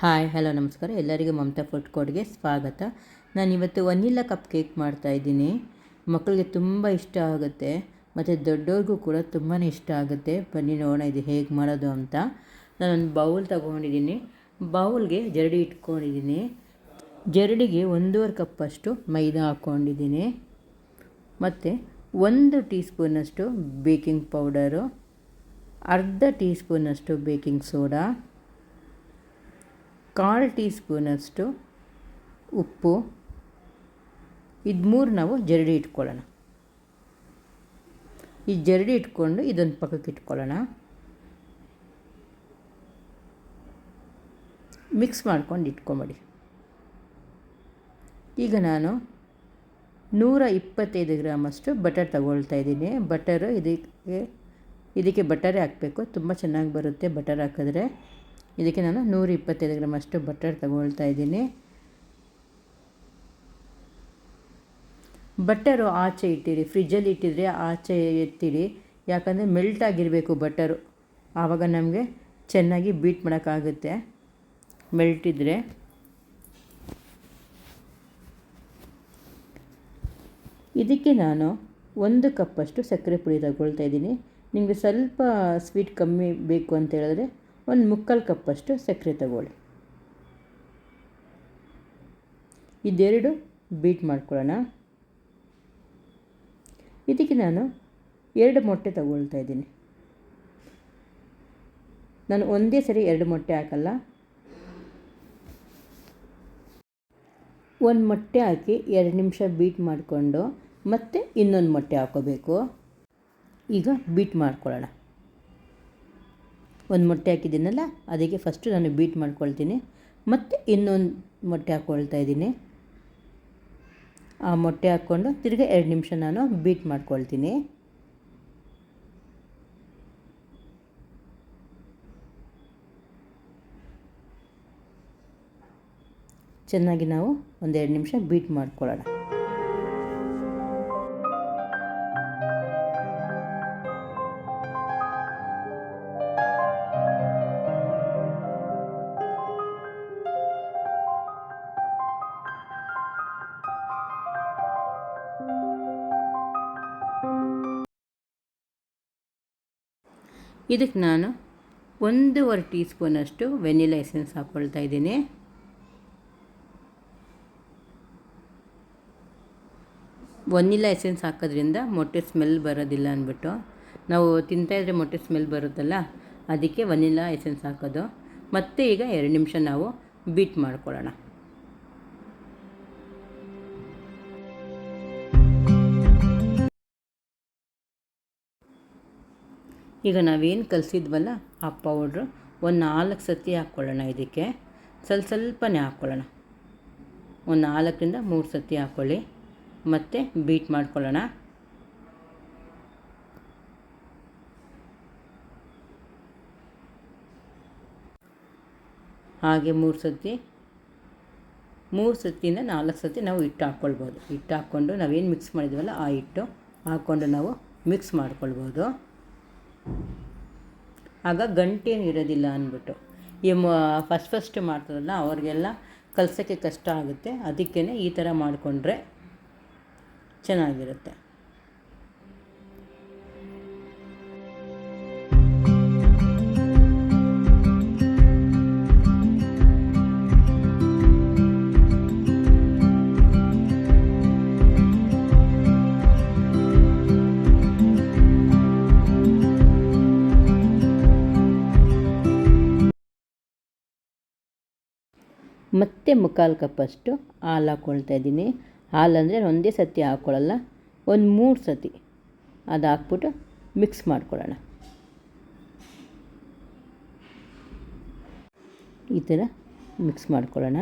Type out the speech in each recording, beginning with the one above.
Hi, hello, ನಮಸ್ಕಾರ. ಎಲ್ಲರಿಗೂ Mamata food ಕೋಡ್ಗೆ ಸ್ವಾಗತ. ನಾನು ಇವತ್ತು ವನಿಲ್ಲ ಕಪ್ ಕೇಕ್ ಮಾಡ್ತಾಯಿದ್ದೀನಿ ಮಕ್ಕಳಿಗೆ ತುಂಬ ಇಷ್ಟ ಆಗುತ್ತೆ. ಮತ್ತು ದೊಡ್ಡವ್ರಿಗೂ ಕೂಡ ತುಂಬಾ ಇಷ್ಟ ಆಗುತ್ತೆ. ಬನ್ನಿ ನೋಡೋಣ ಇದು ಹೇಗೆ ಮಾಡೋದು ಅಂತ. ನಾನೊಂದು ಬೌಲ್ ತಗೊಂಡಿದ್ದೀನಿ. ಬೌಲ್ಗೆ ಜರಡಿ ಇಟ್ಕೊಂಡಿದ್ದೀನಿ. ಜರಡಿಗೆ ಒಂದೂವರೆ ಕಪ್ಪಷ್ಟು ಮೈದಾ ಹಾಕ್ಕೊಂಡಿದ್ದೀನಿ. ಮತ್ತು ಒಂದು ಟೀ ಸ್ಪೂನಷ್ಟು ಬೇಕಿಂಗ್ ಪೌಡರು. ಅರ್ಧ ಟೀ ಸ್ಪೂನಷ್ಟು ಬೇಕಿಂಗ್ ಸೋಡಾ. ಕಾಲು ಟೀ ಸ್ಪೂನಷ್ಟು ಉಪ್ಪು, ಇದು ಮೂರು ನಾವು ಜರಡಿ ಇಟ್ಕೊಳ್ಳೋಣ. ಈ ಜರಡಿ ಇಟ್ಕೊಂಡು ಇದೊಂದು ಪಕ್ಕಕ್ಕೆ ಇಟ್ಕೊಳ್ಳೋಣ. ಮಿಕ್ಸ್ ಮಾಡ್ಕೊಂಡು ಇಟ್ಕೊಂಬಿಡಿ. ಈಗ ನಾನು ನೂರ ಇಪ್ಪತ್ತೈದು ಗ್ರಾಮಷ್ಟು ಬಟರ್ ತಗೊಳ್ತಾ ಇದ್ದೀನಿ. ಬಟರು ಇದಕ್ಕೆ ಇದಕ್ಕೆ ಬಟರೇ ಹಾಕಬೇಕು. ತುಂಬ ಚೆನ್ನಾಗಿ ಬರುತ್ತೆ ಬಟರ್ ಹಾಕಿದ್ರೆ. ಇದಕ್ಕೆ ನಾನು ನೂರ ಇಪ್ಪತ್ತೈದು ಗ್ರಾಮ್ ಅಷ್ಟು ಬಟರ್ ತಗೊಳ್ತಾ ಇದ್ದೀನಿ. ಬಟ್ಟರು ಆಚೆ ಇಟ್ಟಿರಿ ಫ್ರಿಜ್ಜಲ್ಲಿ ಇಟ್ಟಿದ್ರೆ ಆಚೆ ಎತ್ತಿಡಿ ಯಾಕಂದರೆ ಮೆಲ್ಟ್ ಆಗಿರಬೇಕು ಬಟರು ಆವಾಗ ನಮಗೆ ಚೆನ್ನಾಗಿ ಬೀಟ್ ಮಾಡೋಕ್ಕಾಗುತ್ತೆ. ಮೆಲ್ಟಿದ್ರೆ ಇದಕ್ಕೆ ನಾನು ಒಂದು ಕಪ್ಪಷ್ಟು ಸಕ್ಕರೆ ಪುಡಿ ತಗೊಳ್ತಾ ಇದ್ದೀನಿ. ನಿಮಗೆ ಸ್ವಲ್ಪ ಸ್ವೀಟ್ ಕಮ್ಮಿ ಬೇಕು ಅಂತ ಹೇಳಿದ್ರೆ ಒಂದು ಮುಕ್ಕಾಲು ಕಪ್ಪಷ್ಟು ಸಕ್ಕರೆ ತಗೊಳ್ಳಿ. ಇದೆರಡು ಬೀಟ್ ಮಾಡ್ಕೊಳ್ಳೋಣ. ಇದಕ್ಕೆ ನಾನು ಎರಡು ಮೊಟ್ಟೆ ತಗೊಳ್ತಾ ಇದ್ದೀನಿ. ನಾನು ಒಂದೇ ಸರಿ ಎರಡು ಮೊಟ್ಟೆ ಹಾಕಲ್ಲ. ಒಂದು ಮೊಟ್ಟೆ ಹಾಕಿ ಎರಡು ನಿಮಿಷ ಬೀಟ್ ಮಾಡಿಕೊಂಡು ಮತ್ತೆ ಇನ್ನೊಂದು ಮೊಟ್ಟೆ ಹಾಕೋಬೇಕು. ಈಗ ಬೀಟ್ ಮಾಡ್ಕೊಳ್ಳೋಣ. ಒಂದು ಮೊಟ್ಟೆ ಹಾಕಿದ್ದೀನಲ್ಲ, ಅದಕ್ಕೆ ಫಸ್ಟು ನಾನು ಬೀಟ್ ಮಾಡ್ಕೊಳ್ತೀನಿ. ಮತ್ತು ಇನ್ನೊಂದು ಮೊಟ್ಟೆ ಹಾಕ್ಕೊಳ್ತಾ ಇದ್ದೀನಿ. ಆ ಮೊಟ್ಟೆ ಹಾಕ್ಕೊಂಡು ತಿರ್ಗಿ ಎರಡು ನಿಮಿಷ ನಾನು ಬೀಟ್ ಮಾಡ್ಕೊಳ್ತೀನಿ. ಚೆನ್ನಾಗಿ ನಾವು ಒಂದೆರಡು ನಿಮಿಷ ಬೀಟ್ ಮಾಡ್ಕೊಳ್ಳೋಣ. ಇದಕ್ಕೆ ನಾನು ಒಂದೂವರೆ ಟೀ ಸ್ಪೂನಷ್ಟು ವೆನಿಲಾ ಎಸೆನ್ಸ್ ಹಾಕ್ಕೊಳ್ತಾ ಇದ್ದೀನಿ. ವನಿಲಾ ಎಸೆನ್ಸ್ ಹಾಕೋದ್ರಿಂದ ಮೊಟ್ಟೆ ಸ್ಮೆಲ್ ಬರೋದಿಲ್ಲ ಅಂದ್ಬಿಟ್ಟು. ನಾವು ತಿಂತಾಯಿದ್ರೆ ಮೊಟ್ಟೆ ಸ್ಮೆಲ್ ಬರುತ್ತಲ್ಲ, ಅದಕ್ಕೆ ವನಿಲಾ ಎಸೆನ್ಸ್ ಹಾಕೋದು. ಮತ್ತು ಈಗ ಎರಡು ನಿಮಿಷ ನಾವು ಬೀಟ್ ಮಾಡ್ಕೊಳ್ಳೋಣ. ಈಗ ನಾವೇನು ಕಲಿಸಿದ್ವಲ್ಲ, ಆ ಪೌಡ್ರು ಒಂದು ನಾಲ್ಕು ಸತಿ ಹಾಕ್ಕೊಳ್ಳೋಣ ಇದಕ್ಕೆ. ಸ್ವಲ್ಪ ಸ್ವಲ್ಪನೇ ಹಾಕ್ಕೊಳ್ಳೋಣ. ಒಂದು ನಾಲ್ಕರಿಂದ ಮೂರು ಸತಿ ಹಾಕ್ಕೊಳ್ಳಿ. ಮತ್ತು ಬೀಟ್ ಮಾಡ್ಕೊಳ್ಳೋಣ. ಹಾಗೆ ಮೂರು ಸತಿ. ಮೂರು ಸತಿಯಿಂದ ನಾಲ್ಕು ಸತಿ ನಾವು ಹಿಟ್ಟು ಹಾಕ್ಕೊಳ್ಬೋದು. ಹಿಟ್ಟು ಹಾಕ್ಕೊಂಡು ನಾವೇನು ಮಿಕ್ಸ್ ಮಾಡಿದ್ವಲ್ಲ, ಆ ಹಿಟ್ಟು ಹಾಕ್ಕೊಂಡು ನಾವು ಮಿಕ್ಸ್ ಮಾಡ್ಕೊಳ್ಬೋದು. ಆಗ ಗಂಟೇನು ಇರೋದಿಲ್ಲ ಅಂದ್ಬಿಟ್ಟು. ಈ ಫಸ್ಟ್ ಫಸ್ಟ್ ಮಾಡ್ತಾರಲ್ಲ ಅವ್ರಿಗೆಲ್ಲ ಕಲ್ಸೋಕ್ಕೆ ಕಷ್ಟ ಆಗುತ್ತೆ. ಅದಕ್ಕೇ ಈ ಥರ ಮಾಡಿಕೊಂಡ್ರೆ ಚೆನ್ನಾಗಿರುತ್ತೆ. ಮತ್ತು ಮುಕ್ಕಾಲು ಕಪ್ಪಷ್ಟು ಹಾಲು ಹಾಕ್ಕೊಳ್ತಾ ಇದ್ದೀನಿ. ಹಾಲು ಅಂದರೆ ಒಂದೇ ಸತಿ ಹಾಕ್ಕೊಳ್ಳಲ್ಲ ಒಂದು ಮೂರು ಸತಿ ಅದು ಹಾಕ್ಬಿಟ್ಟು ಮಿಕ್ಸ್ ಮಾಡ್ಕೊಳ್ಳೋಣ. ಈ ಥರ ಮಿಕ್ಸ್ ಮಾಡ್ಕೊಳ್ಳೋಣ.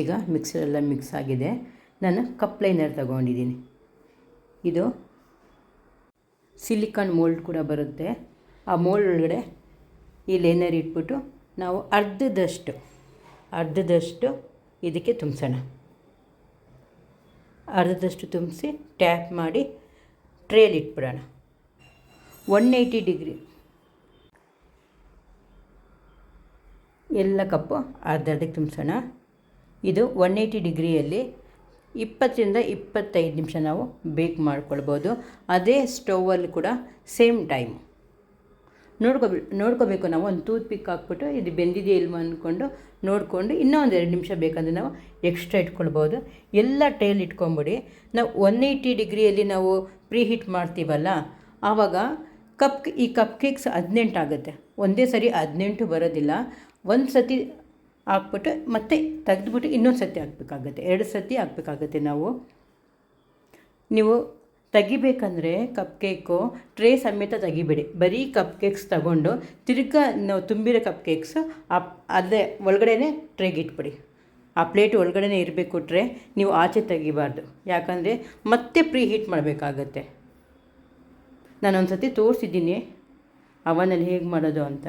ಈಗ ಮಿಕ್ಸರೆಲ್ಲ ಮಿಕ್ಸ್ ಆಗಿದೆ. ನಾನು ಕಪ್ ಲೈನರ್ ತಗೊಂಡಿದ್ದೀನಿ. ಇದು ಸಿಲಿಕಾನ್ ಮೋಲ್ಡ್ ಕೂಡ ಬರುತ್ತೆ. ಆ ಮೋಲ್ಡ್ ಒಳಗಡೆ ಈ ಲೈನರ್ ಇಟ್ಬಿಟ್ಟು ನಾವು ಅರ್ಧದಷ್ಟು ಅರ್ಧದಷ್ಟು ಇದಕ್ಕೆ ತುಂಬಿಸೋಣ. ಅರ್ಧದಷ್ಟು ತುಂಬಿಸಿ ಟ್ಯಾಪ್ ಮಾಡಿ ಟ್ರೇಲಿ ಇಟ್ಬಿಡೋಣ. ಒನ್ ಏಯ್ಟಿ ಡಿಗ್ರಿ ಎಲ್ಲ ಕಪ್ಪು ಅರ್ಧ ಅರ್ಧಕ್ಕೆ ತುಂಬಿಸೋಣ. ಇದು ಒನ್ ಏಯ್ಟಿ ಡಿಗ್ರಿಯಲ್ಲಿ ಇಪ್ಪತ್ತರಿಂದ ಇಪ್ಪತ್ತೈದು ನಿಮಿಷ ನಾವು ಬೇಕ್ ಮಾಡ್ಕೊಳ್ಬೋದು. ಅದೇ ಸ್ಟೌವಲ್ಲಿ ಕೂಡ ಸೇಮ್ ಟೈಮ್ ನೋಡ್ಕೋಬಿ, ನೋಡ್ಕೋಬೇಕು ನಾವು. ಒಂದು ಟೂತ್ ಪಿಕ್ ಹಾಕ್ಬಿಟ್ಟು ಇದು ಬೆಂದಿದೆಯಾ ಇಲ್ವ ಅಂದ್ಕೊಂಡು ನೋಡಿಕೊಂಡು ಇನ್ನೂ ಒಂದು ಎರಡು ನಿಮಿಷ ಬೇಕಂದರೆ ನಾವು ಎಕ್ಸ್ಟ್ರಾ ಇಟ್ಕೊಳ್ಬೋದು. ಎಲ್ಲ ಟೈಲ್ ಇಟ್ಕೊಂಬಿಡಿ ನಾವು ಒನ್ ಏಯ್ಟಿ ಡಿಗ್ರಿಯಲ್ಲಿ ನಾವು ಪ್ರೀ ಹೀಟ್ ಮಾಡ್ತೀವಲ್ಲ, ಆವಾಗ ಕಪ್ ಈ ಕಪ್ ಕೇಕ್ಸ್ ಹದಿನೆಂಟು ಆಗುತ್ತೆ. ಒಂದೇ ಸರಿ ಹದಿನೆಂಟು ಬರೋದಿಲ್ಲ. ಒಂದು ಸತಿ ಹಾಕ್ಬಿಟ್ಟು ಮತ್ತೆ ತೆಗೆದ್ಬಿಟ್ಟು ಇನ್ನೊಂದು ಸತಿ ಹಾಕ್ಬೇಕಾಗತ್ತೆ. ಎರಡು ಸತಿ ಹಾಕ್ಬೇಕಾಗತ್ತೆ ನಾವು. ನೀವು ತೆಗಿಬೇಕಂದ್ರೆ ಕಪ್ ಕೇಕು ಟ್ರೇ ಸಮೇತ ತೆಗಿಬೇಡಿ. ಬರೀ ಕಪ್ ಕೇಕ್ಸ್ ತಗೊಂಡು ತಿರ್ಗಾ ನಾವು ತುಂಬಿರೋ ಕಪ್ ಕೇಕ್ಸ್ ಅದೇ ಒಳಗಡೆನೇ ಟ್ರೇಗೆ ಇಟ್ಬಿಡಿ. ಆ ಪ್ಲೇಟ್ ಒಳಗಡೆನೇ ಇರಬೇಕು ಟ್ರೇ ನೀವು ಆಚೆ ತೆಗಿಬಾರ್ದು. ಯಾಕಂದರೆ ಮತ್ತೆ ಪ್ರೀ ಹೀಟ್ ಮಾಡಬೇಕಾಗತ್ತೆ. ನಾನು ಒಂದು ಸತಿ ತೋರಿಸಿದ್ದೀನಿ. ಅವನಲ್ಲಿ ಹೇಗೆ ಮಾಡೋದು ಅಂತ.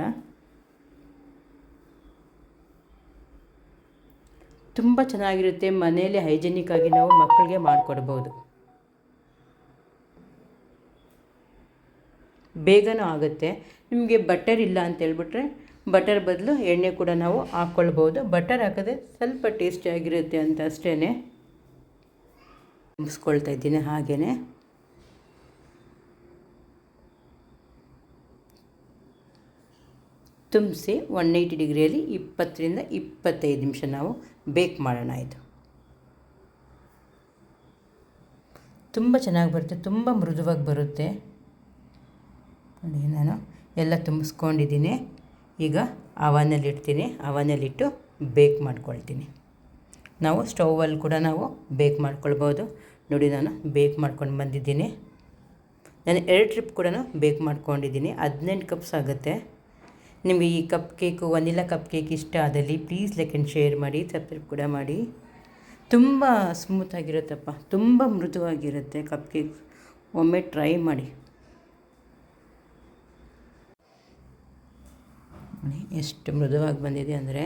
ತುಂಬ ಚೆನ್ನಾಗಿರುತ್ತೆ. ಮನೆಯಲ್ಲಿ ಹೈಜೆನಿಕ್ ಆಗಿ ನಾವು ಮಕ್ಕಳಿಗೆ ಮಾಡಿಕೊಡ್ಬೋದು. ಬೇಗನೂ ಆಗುತ್ತೆ. ನಿಮಗೆ ಬಟರ್ ಇಲ್ಲ ಅಂತ ಹೇಳ್ಬಿಟ್ರೆ ಬಟರ್ ಬದಲು ಎಣ್ಣೆ ಕೂಡ ನಾವು ಹಾಕ್ಕೊಳ್ಬೋದು. ಬಟರ್ ಹಾಕಿದ್ರೆ ಸ್ವಲ್ಪ ಟೇಸ್ಟಿಯಾಗಿರುತ್ತೆ ಅಂತ ಅಷ್ಟೇ ಮುಗಿಸ್ಕೊಳ್ತಾ ಇದ್ದೀನಿ ಹಾಗೆಯೇ ತುಂಬಿಸಿ ಒನ್ ಏಯ್ಟಿ ಡಿಗ್ರಿಯಲ್ಲಿ ಇಪ್ಪತ್ತರಿಂದ ಇಪ್ಪತ್ತೈದು ನಿಮಿಷ ನಾವು ಬೇಕ್ ಮಾಡೋಣ ಇದು. ತುಂಬ ಚೆನ್ನಾಗಿ ಬರುತ್ತೆ, ತುಂಬ ಮೃದುವಾಗಿ ಬರುತ್ತೆ. ನಾನು ಎಲ್ಲ ತುಂಬಿಸ್ಕೊಂಡಿದ್ದೀನಿ. ಈಗ ಇಡ್ತೀನಿ ಅವನಲ್ಲಿಟ್ಟು ಬೇಕ್ ಮಾಡ್ಕೊಳ್ತೀನಿ. ನಾವು ಸ್ಟೌವಲ್ಲಿ ಕೂಡ ನಾವು ಬೇಕ್ ಮಾಡ್ಕೊಳ್ಬೋದು. ನೋಡಿ ನಾನು ಬೇಕ್ ಮಾಡ್ಕೊಂಡು ಬಂದಿದ್ದೀನಿ. ನಾನು ಎರಡು ಟ್ರಿಪ್ ಕೂಡ ಬೇಕ್ ಮಾಡ್ಕೊಂಡಿದ್ದೀನಿ, ಹದಿನೆಂಟು ಕಪ್ಸ್ ಆಗುತ್ತೆ. ನಿಮಗೆ ಈ cup cake vanilla cup cake ಇಷ್ಟ ಆದಲ್ಲಿ ಪ್ಲೀಸ್ ಲೈಕ್ ಆ್ಯಂಡ್ ಶೇರ್ ಮಾಡಿ ಸಬ್ಸ್ಕ್ರೈಬ್ ಕೂಡ ಮಾಡಿ. ತುಂಬ ಸ್ಮೂತಾಗಿರುತ್ತಪ್ಪ ತುಂಬ ಮೃದುವಾಗಿರುತ್ತೆ ಕಪ್ ಕೇಕ್ ಒಮ್ಮೆ ಟ್ರೈ ಮಾಡಿ. ಎಷ್ಟು ಮೃದುವಾಗಿ ಬಂದಿದೆ ಅಂದರೆ